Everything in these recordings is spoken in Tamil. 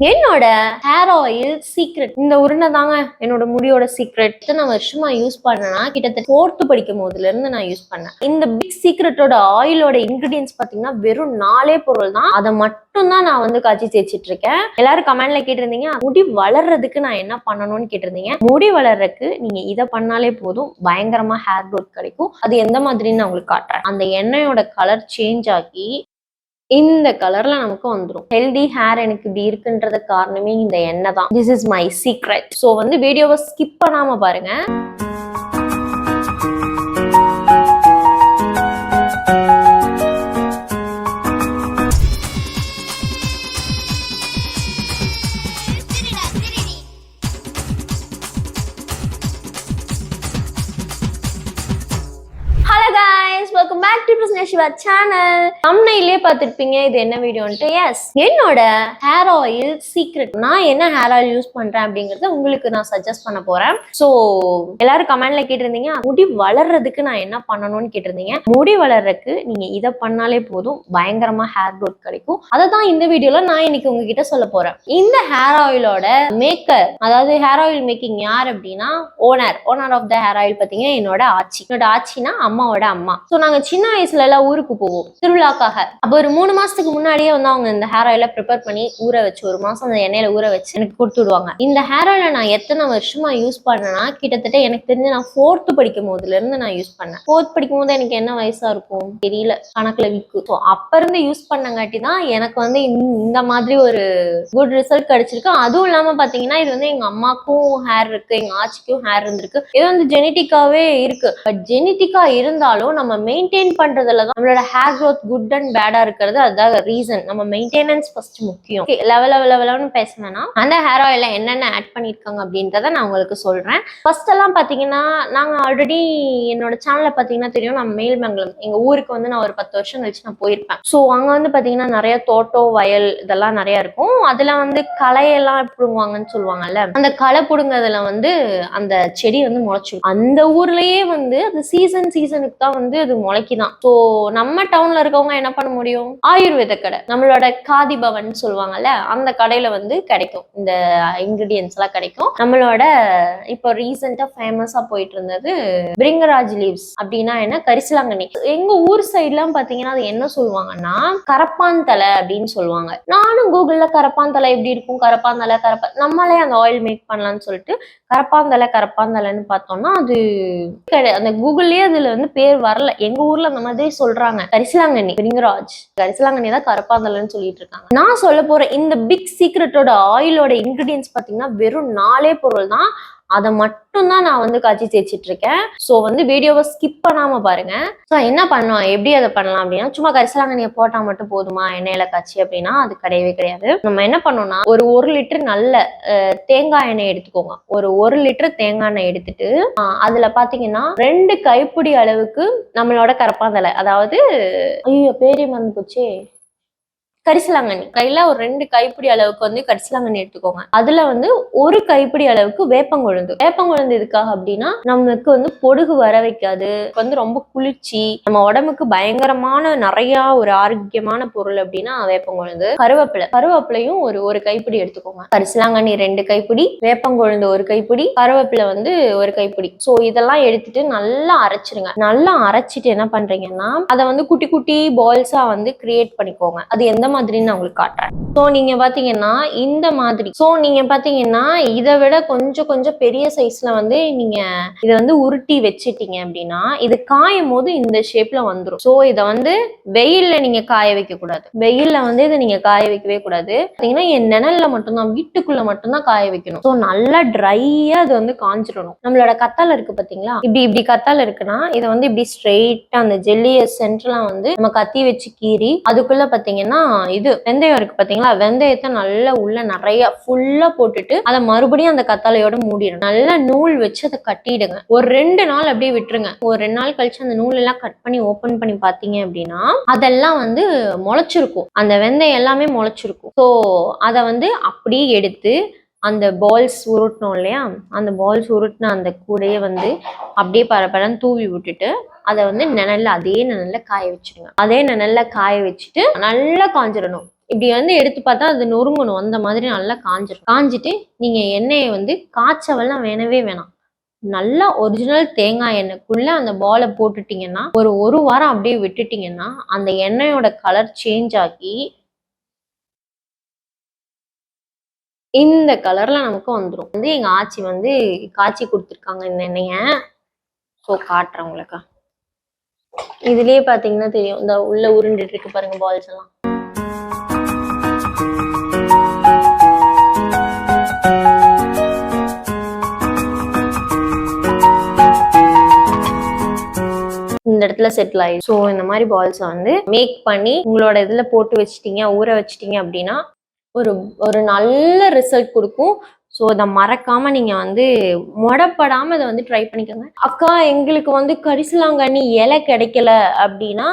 என்னோட ஹேர் ஆயில் சீக்ரெட் இந்த உருண்டை தாங்க என்னோட முடியோட சீக்ரெட் நான் வருஷமா யூஸ் பண்ணேன்னா கிட்டத்தட்ட ஃபோர்த்து படிக்கும் போதுல இருந்து நான் யூஸ் பண்ணேன். இந்த பிக் சீக்ரெட்டோட ஆயிலோட இன்கிரீடியன்ஸ் பாத்தீங்கன்னா வெறும் நாலே பொருள் தான். அதை மட்டும் தான் நான் வந்து காய்ச்சி தேய்ச்சிட்டு இருக்கேன் எல்லாரும் கமெண்ட்ல கேட்டிருந்தீங்க முடி வளர்றதுக்கு நான் என்ன பண்ணணும்னு கேட்டிருந்தீங்க. முடி வளர்றதுக்கு நீங்க இதை பண்ணாலே போதும். பயங்கரமா ஹேர் க்ரோத் கிடைக்கும். அது எந்த மாதிரின்னு நான் உங்களுக்கு காட்டுறேன். அந்த எண்ணெயோட கலர் சேஞ்ச் ஆகி இந்த கலர்ல நமக்கு வந்துடும் ஹெல்தி ஹேர் எனக்கு இப்படி இருக்குன்றது காரணமே இந்த எண்ணெய் தான். This is my secret so வந்து வீடியோவை ஸ்கிப் பண்ணாம பாருங்க. Back to Prasanna Siva channel தம்னையிலே பார்த்துருப்பீங்க இது என்ன வீடியோன்ட்டு? எஸ் என்னோட ஹேர் ஆயில் சீக்ரெட் நான் என்ன ஹேர் ஆயில் யூஸ் பண்றேன் அப்படிங்கறத உங்களுக்கு நான் சஜஸ்ட் பண்ண போறேன். ஸோ எல்லாரும் கமெண்ட்ல கேட்டிருந்தீங்க முடி வளர்றதுக்கு நான் என்ன பண்ணணும்னு கேட்டிருந்தீங்க. முடி வளர்றதுக்கு நீங்க இதை பண்ணாலே போதும். பயங்கரமா ஹேர் growth கிடைக்கும். அதை தான் இந்த வீடியோல நான் இன்னைக்கு உங்ககிட்ட சொல்ல போறேன். இந்த ஹேர் ஆயிலோட மேக்கர் அதாவது ஹேர் ஆயில் மேக்கிங் யார் அப்படின்னா owner owner of the hair oil பார்த்தீங்கன்னா என்னோட ஆச்சி. என்னோட ஆச்சினா அம்மாவோட அம்மா. ஸோ நாங்க சின்ன சின்ன வயசுல எல்லாம் ஊருக்கு போவோம். திருவிழாக்காக. அப்போ ஒரு மூணு மாசத்துக்கு முன்னாடியே வந்து அவங்க இந்த ஹேர் ஆயில ப்ரிப்பேர் பண்ணி ஊற வச்சு ஒரு மாசம் அந்த எண்ணெயில ஊற வச்சு எனக்கு கொடுத்து விடுவாங்க. இந்த ஹேர் ஆயில நான் எத்தனை வருஷமா யூஸ் பண்ணேன்னா கிட்டத்தட்ட எனக்கு தெரிஞ்சு நான் ஃபோர்த்து படிக்கும் போதுல இருந்து நான் யூஸ் பண்ணேன். ஃபோர்த் படிக்கும் போது எனக்கு என்ன வயசா இருக்கும்? தெரியல. கணக்குல விக்கு. ஸோ அப்ப இருந்து யூஸ் பண்ணங்காட்டி தான் எனக்கு வந்து இந்த மாதிரி ஒரு குட் ரிசல்ட் கிடைச்சிருக்கு. அதுவும் இல்லாம பாத்தீங்கன்னா இது வந்து எங்க அம்மாக்கும் ஹேர் இருக்கு எங்க ஆச்சிக்கும் ஹேர் இருந்திருக்கு. இது வந்து ஜெனட்டிக்காவே இருக்கு. பட் ஜெனட்டிக்கா இருந்தாலும் நம்ம மெயின்டைன் பண்றதுல தான் நம்மளோட ஹேர் க்ரோத் குட் அண்ட் பேடா இருக்கிறது அதுதான் ரீசன் நம்ம மெயின்டெனன்ஸ் ஃபர்ஸ்ட் முக்கியம். லெவல் லெவல் லெவல்னு பேசினேன்னா அந்த ஹேர் ஆயில என்னென்ன ஆட் பண்ணிருக்காங்க அப்படின்றத நான் உங்களுக்கு சொல்றேன். ஃபர்ஸ்ட் எல்லாம் பாத்தீங்கன்னா நாங்க ஆல்ரெடி என்னோட சேனல்ல பாத்தீங்கன்னா தெரியும் நான் மேல்மங்கலம் எங்க ஊருக்கு வந்து நான் ஒரு பத்து வருஷம் கழிச்சு நான் போயிருப்பேன். ஸோ அங்க வந்து பாத்தீங்கன்னா நிறைய தோட்டம் வயல் இதெல்லாம் நிறைய இருக்கும். அதுல வந்து களையெல்லாம் பிடுங்குவாங்கன்னு சொல்லுவாங்கல்ல அந்த களை பிடுங்குறதுல வந்து அந்த செடி வந்து முளைச்சிடும் அந்த ஊர்லயே வந்து அது சீசன் சீசனுக்கு தான் வந்து அது முளைக்குதான். ஸோ நம்ம டவுன்ல இருக்கவங்க என்ன பண்ண முடியும்? ஆயுர்வேத கடை. நம்மளோட காதி பவன் சொல்லுவாங்கல்ல அந்த கடையில வந்து கிடைக்கும். இந்த இன்கிரீடியன்ஸ் எல்லாம் கிடைக்கும். நம்மளோட இப்போ ரீசெண்டா ஃபேமஸா போயிட்டு இருந்தது பிரிங்கராஜ் லீவ்ஸ் அப்படின்னா என்ன? கரிசலாங்கண்ணி. எங்க ஊர் சைட்லாம் பாத்தீங்கன்னா அது என்ன சொல்லுவாங்கன்னா கரப்பான் தலை அப்படின்னு சொல்லுவாங்க. நானும் கூகுள்ல கரப்பான் தலை எப்படி இருக்கும்? கரப்பான் தலை கரப்பா நம்மளே அந்த ஆயில் மேக் பண்ணலாம்னு சொல்லிட்டு கரப்பாந்தலை கரப்பாந்தலைன்னு பார்த்தோம்னா அது அந்த கூகுள்லயே அதுல வந்து பேர் வரல. எங்க ஊர்ல அந்த மாதிரி சொல்றாங்க. கரிசலாங்கண்ணி பிரிங்கராஜ். கரிசலாங்கண்ணி தான் கரப்பாந்தலைன்னு சொல்லிட்டு இருக்காங்க. நான் சொல்ல போற இந்த பிக் சீக்ரெட்டோட ஆயிலோட இன்கிரீடியன்ஸ் பாத்தீங்கன்னா வெறும் நாலே பொருள் தான். அதை மட்டும் தான் நான் வந்து காய்ச்சி தேய்ச்சிட்டு இருக்கேன் ஸோ வந்து வீடியோவை ஸ்கிப் பண்ணாம பாருங்க. ஸோ என்ன பண்ணலாம் எப்படி அதை பண்ணலாம் அப்படின்னா சும்மா கரிசலாங்கண்ணியை போட்டா மட்டும் போதுமா? எண்ணெயில காய்ச்சி அப்படின்னா அது கிடையவே கிடையாது. நம்ம என்ன பண்ணோம்னா ஒரு ஒரு லிட்டர் நல்ல அஹ், தேங்காய் எண்ணெய் எடுத்துக்கோங்க. ஒரு ஒரு லிட்டர் தேங்காய் எண்ணெய் எடுத்துட்டு அதுல பாத்தீங்கன்னா ரெண்டு கைப்பிடி அளவுக்கு நம்மளோட கரப்பாந்தலை அதாவது ஐயோ பேரே மறந்து போச்சே. கரிசலாங்கண்ணி. கையில ஒரு ரெண்டு கைப்பிடி அளவுக்கு வந்து கரிசலாங்கண்ணி எடுத்துக்கோங்க. அதுல வந்து ஒரு கைப்பிடி அளவுக்கு வேப்பங்குழுந்து. வேப்பங்குழுந்து எதுக்காக அப்படின்னா நமக்கு வந்து பொடுகு வர வைக்காது. வந்து ரொம்ப குளிர்ச்சி. நம்ம உடம்புக்கு பயங்கரமான நிறைய ஒரு ஆரோக்கியமான பொருள் அப்படின்னா வேப்பங்குழுந்து. கருவேப்பிலை. கருவேப்பிலையும் ஒரு ஒரு கைப்பிடி எடுத்துக்கோங்க. கரிசலாங்கண்ணி ரெண்டு கைப்பிடி வேப்பங்கொழுந்து ஒரு கைப்பிடி கருவேப்பிலை வந்து ஒரு கைப்பிடி. சோ இதெல்லாம் எடுத்துட்டு நல்லா அரைச்சிருங்க. நல்லா அரைச்சிட்டு என்ன பண்றீங்கன்னா அதை வந்து குட்டி குட்டி பால்ஸா வந்து கிரியேட் பண்ணிக்கோங்க. அது எந்த மாதிரின்னு நான் உங்களுக்கு காட்டுறேன். ஸோ நீங்க பாத்தீங்கன்னா இந்த மாதிரி ஸோ நீங்க பாத்தீங்கன்னா இதை விட கொஞ்சம் கொஞ்சம் பெரிய சைஸ்ல வந்து நீங்க இதை வந்து உருட்டி வச்சிட்டீங்க அப்படின்னா இது காயும் போது இந்த ஷேப்ல வந்துடும் ஸோ இதை வந்து வெயில்ல நீங்க காய வைக்க கூடாது. வெயில்ல வந்து இதை நீங்க காய வைக்கவே கூடாது. பாத்தீங்கன்னா என் நிழல்ல மட்டும்தான் வீட்டுக்குள்ள மட்டும்தான் காய வைக்கணும். ஸோ நல்லா ட்ரையா அது வந்து காஞ்சிடணும். நம்மளோட கத்தால இருக்கு பாத்தீங்களா? இப்படி இப்படி கத்தால இருக்குன்னா இதை வந்து இப்படி ஸ்ட்ரெயிட்டா அந்த ஜெல்லிய சென்டர்லாம் வந்து நம்ம கத்தி வச்சு கீறி அதுக்குள்ள பாத்தீங்கன்னா இது வெந்தயம் இருக்கு பாத்தீங்களா? வெந்தயத்தை நல்லா உள்ள நிறைய ஃபுல்லா போட்டுட்டு அதை மறுபடியும் அந்த கத்தாழையோட மூடிடும் நல்லா நூல் வச்சு அதை கட்டிடுங்க. ஒரு ரெண்டு நாள் அப்படியே விட்டுருங்க. ஒரு ரெண்டு நாள் கழிச்சு அந்த நூல் எல்லாம் கட் பண்ணி ஓபன் பண்ணி பாத்தீங்க அப்படின்னா அதெல்லாம் வந்து முளைச்சிருக்கும். அந்த வெந்தயம் எல்லாமே முளைச்சிருக்கும். ஸோ அதை வந்து அப்படியே எடுத்து அந்த பால்ஸ் உருட்டணும் இல்லையா? அந்த பால்ஸ் உருட்டின அந்த கூடையே வந்து அப்படியே பரபரன்னு தூவி விட்டுட்டு அதை வந்து நிழல்ல அதே நிழல்ல காய வச்சிடுங்க அதே நிழல்ல காய வச்சுட்டு நல்லா காஞ்சிடணும் இப்படி வந்து எடுத்து பார்த்தா அது நொறுங்கணும். அந்த மாதிரி நல்லா காஞ்சிடும் காஞ்சிட்டு நீங்க எண்ணெயை வந்து காய்ச்சவெல்லாம் வேணவே வேணாம். நல்லா ஒரிஜினல் தேங்காய் எண்ணெய்க்குள்ள அந்த பாலை போட்டுட்டீங்கன்னா ஒரு ஒரு வாரம் அப்படியே விட்டுட்டீங்கன்னா அந்த எண்ணெயோட கலர் சேஞ்ச் ஆகி இந்த கலர்ல நமக்கு வந்துடும் வந்து எங்க ஆச்சி வந்து காய்ச்சி கொடுத்துருக்காங்க இந்த எண்ணெய. ஸோ காட்டுறேன் உங்களுக்கு. இதுலயே பாத்தீங்கன்னா தெரியும். இந்த உள்ள உருண்டுட்டு இருக்கு பாருங்க பால்ஸ் எல்லாம். இந்த இடத்துல செட்டில் ஆயிடும். ஸோ இந்த மாதிரி பால்ஸை வந்து மேக் பண்ணி உங்களோட இதில் போட்டு வச்சிட்டீங்க ஊற வச்சிட்டீங்க அப்படின்னா ஒரு ஒரு நல்ல ரிசல்ட் கொடுக்கும். ஸோ அதை மறக்காம நீங்க வந்து முடப்படாம இதை வந்து ட்ரை பண்ணிக்கோங்க. அக்கா எங்களுக்கு வந்து கரிசலாங்கண்ணி இலை கிடைக்கல அப்படின்னா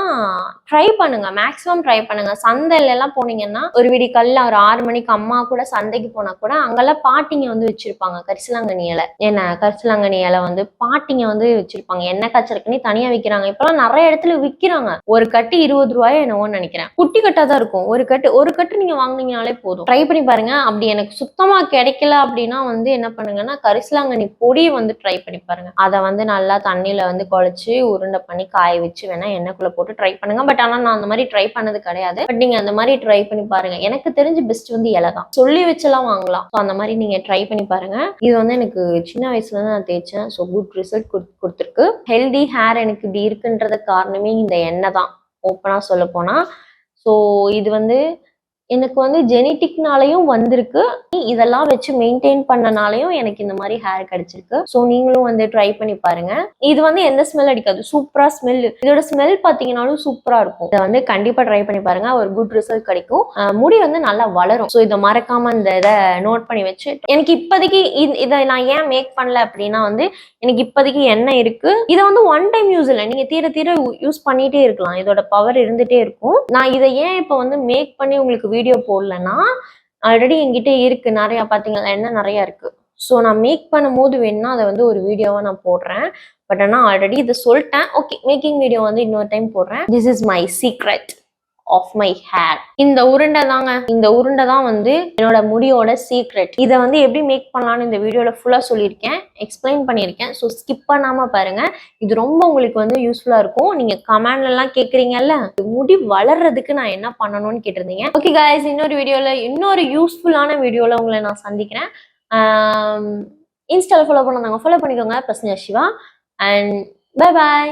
ட்ரை பண்ணுங்க. மேக்ஸிமம் ட்ரை பண்ணுங்க. சந்தையில எல்லாம் போனீங்கன்னா ஒரு விடி கல்ல ஒரு ஆறு மணிக்கு அம்மா கூட சந்தைக்கு போனா கூட அங்கெல்லாம் பாட்டிங்க வந்து வச்சிருப்பாங்க. கரிசலாங்கண்ணி இலை. என்ன? கரிசலாங்கண்ணி இலை வந்து பாட்டிங்க வந்து வச்சிருப்பாங்க. எண்ணெய் காய்ச்சலுக்குன்னு தனியா விற்கிறாங்க இப்பெல்லாம் நிறைய இடத்துல விற்கிறாங்க ஒரு கட்டு இருபது ரூபாயோ என்னவோன்னு நினைக்கிறேன். குட்டி கட்டா தான் இருக்கும். ஒரு கட்டு ஒரு கட்டு நீங்க வாங்கினீங்கனாலே போதும். ட்ரை பண்ணி பாருங்க. அப்படி எனக்கு சுத்தமா கிடைக்கல அப்படின்னா வந்து என்ன பண்ணுங்கன்னா கரிசலாங்கண்ணி பொடியை வந்து ட்ரை பண்ணி பாருங்க. அதை வந்து நல்லா தண்ணியில வந்து குழச்சி உருண்டை பண்ணி காய வச்சு வேணா எண்ணெய்க்குள்ள போட்டு ட்ரை பண்ணுங்க. பட் ஆனா நான் அந்த மாதிரி ட்ரை பண்ணது கிடையாது. பட் நீங்க அந்த மாதிரி ட்ரை பண்ணி பாருங்க. எனக்கு தெரிஞ்சு பெஸ்ட் வந்து இலை தான். சொல்லி வச்செல்லாம் வாங்கலாம். ஸோ அந்த மாதிரி நீங்க ட்ரை பண்ணி பாருங்க. இது வந்து எனக்கு சின்ன வயசுல இருந்து நான் தேய்ச்சேன். ஸோ குட் ரிசல்ட் கொடுத்துருக்கு. ஹெல்தி ஹேர் எனக்கு இப்படி இருக்குன்றது காரணமே இந்த எண்ணெய் தான். ஓப்பனா சொல்ல போனா. ஸோ இது வந்து எனக்கு வந்து ஜெனட்டிக்னாலையும் வந்திருக்கு. இதெல்லாம் வச்சு மெயின்டைன் பண்ணனாலையும் எனக்கு இந்த மாதிரி ஹேர் கிடைச்சிருக்கு. ஸோ நீங்களும் வந்து ட்ரை பண்ணி பாருங்க. இது வந்து எந்த ஸ்மெல் அடிக்காது. சூப்பரா ஸ்மெல் இதோட ஸ்மெல் பார்த்தீங்கன்னாலும் சூப்பரா இருக்கும். இதை வந்து கண்டிப்பா ட்ரை பண்ணி பாருங்க. ஒரு குட் ரிசல்ட் கிடைக்கும். முடி வந்து நல்லா வளரும். ஸோ இதை மறக்காம இந்த இதை நோட் பண்ணி வச்சு எனக்கு இப்போதைக்கு இது- இதை நான் ஏன் மேக் பண்ணல அப்படின்னா வந்து எனக்கு இப்போதைக்கு எண்ணெய் இருக்கு? இதை வந்து ஒன் டைம் யூஸ் இல்லை. நீங்க தீர தீர யூஸ் பண்ணிட்டே இருக்கலாம். இதோட பவர் இருந்துட்டே இருக்கும். நான் இதை ஏன் இப்போ வந்து மேக் பண்ணி உங்களுக்கு வீடியோ போடலன்னா ஆல்ரெடி என்கிட்ட இருக்கு. நிறையா பாத்தீங்களா? என்ன நிறைய இருக்கு. ஸோ நான் மேக் பண்ணும்போது வேணும்னா அதை வந்து ஒரு வீடியோவா நான் போடுறேன். பட் ஆனால் ஆல்ரெடி இதை சொல்லிட்டேன். ஓகே மேக்கிங் வீடியோ வந்து இன்னொரு டைம் போடுறேன். This is my secret of my hair இந்த உருண்டை தாங்க. இந்த உருண்டை தான் வந்து என்னோட முடியோட சீக்ரெட் இதை வந்து எப்படி மேக் பண்ணலாம்னு இந்த வீடியோவில் ஃபுல்லாக சொல்லியிருக்கேன். எக்ஸ்பிளைன் பண்ணியிருக்கேன். ஸோ ஸ்கிப் பண்ணாமல் பாருங்க. இது ரொம்ப உங்களுக்கு வந்து யூஸ்ஃபுல்லாக இருக்கும். நீங்கள் கமெண்ட்லலாம் கேட்குறீங்கல்ல முடி வளர்றதுக்கு நான் என்ன பண்ணணும்னு கேட்டிருந்தீங்க. ஓகே கைஸ் இன்னொரு வீடியோவில் இன்னொரு யூஸ்ஃபுல்லான வீடியோவில் உங்களை நான் சந்திக்கிறேன். இன்ஸ்டாவில் ஃபாலோ பண்ணாங்க ஃபாலோ பண்ணிக்கோங்க. Prasanna Siva. And bye bye